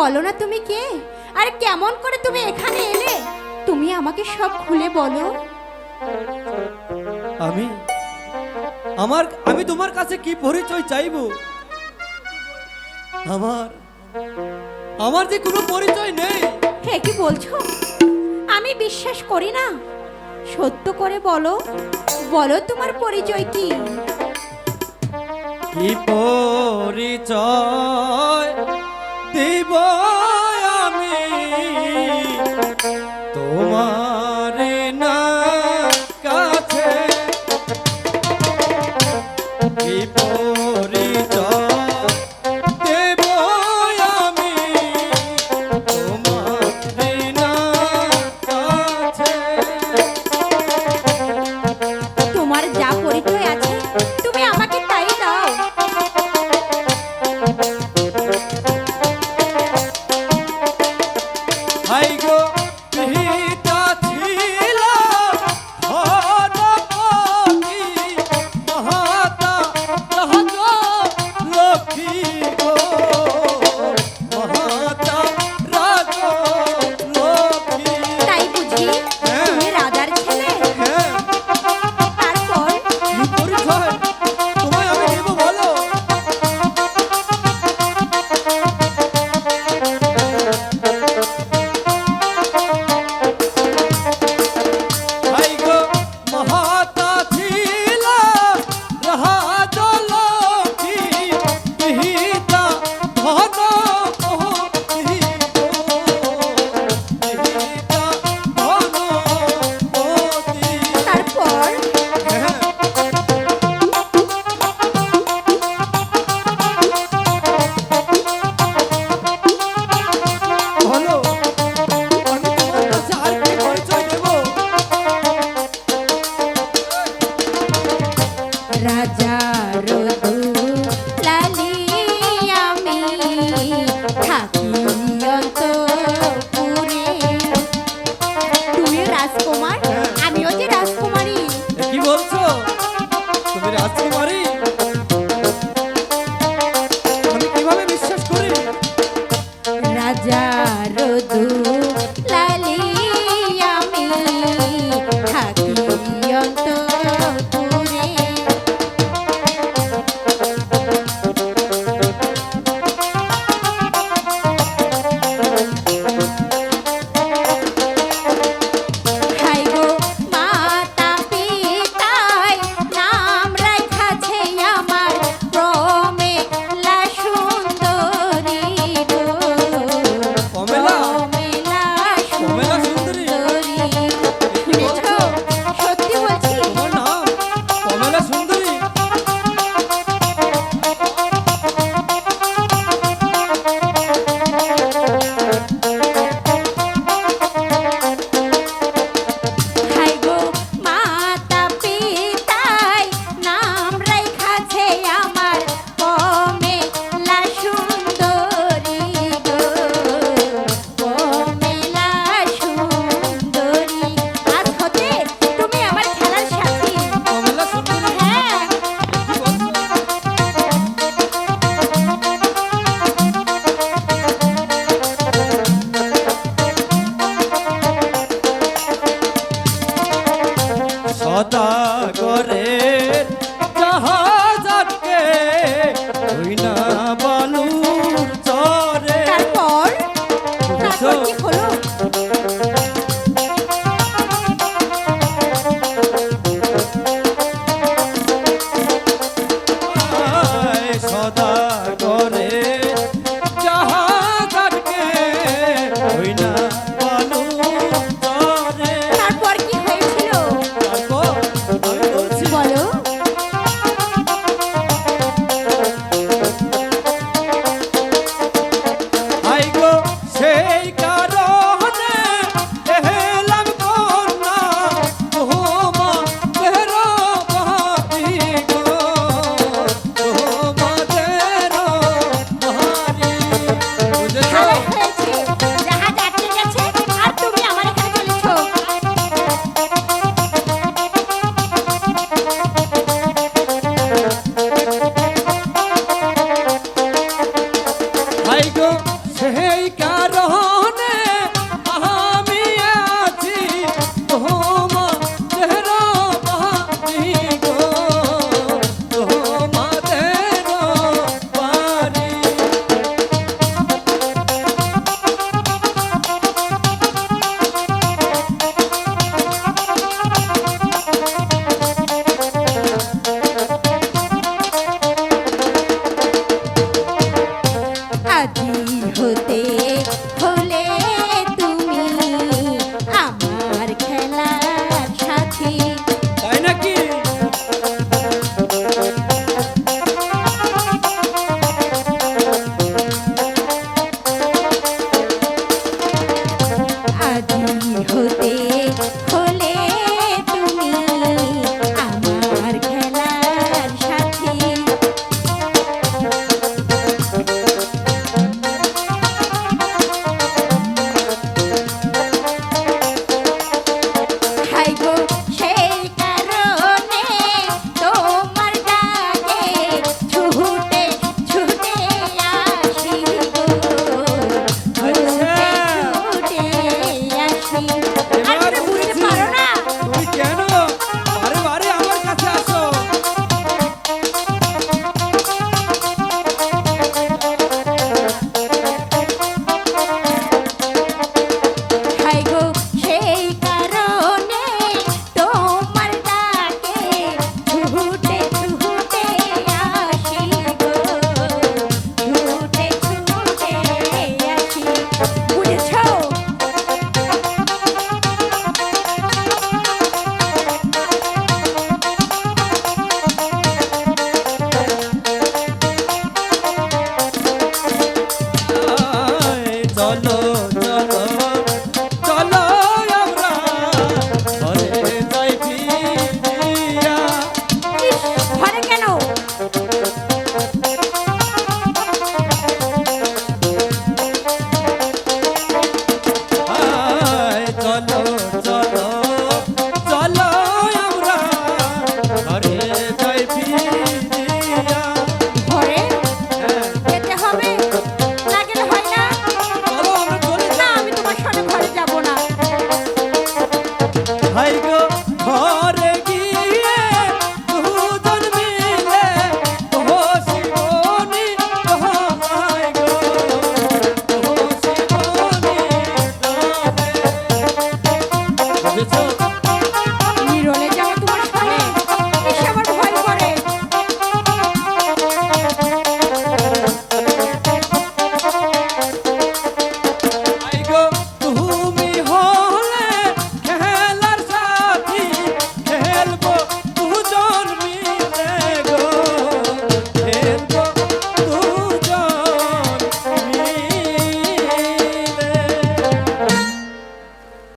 বলো না তুমি কে? আর কেমন করে তুমি এখানে এলে? তুমি আমাকে সব খুলে বলো। আমি? আমার আমি তোমার কাছে কি পরিচয় চাইব? আমার আমার যে কোনো পরিচয় নেই। হে কি বলছো? আমি বিশ্বাস করি না। সত্য করে বলো। বলো তোমার পরিচয় কি? কি পরিচয়? Baba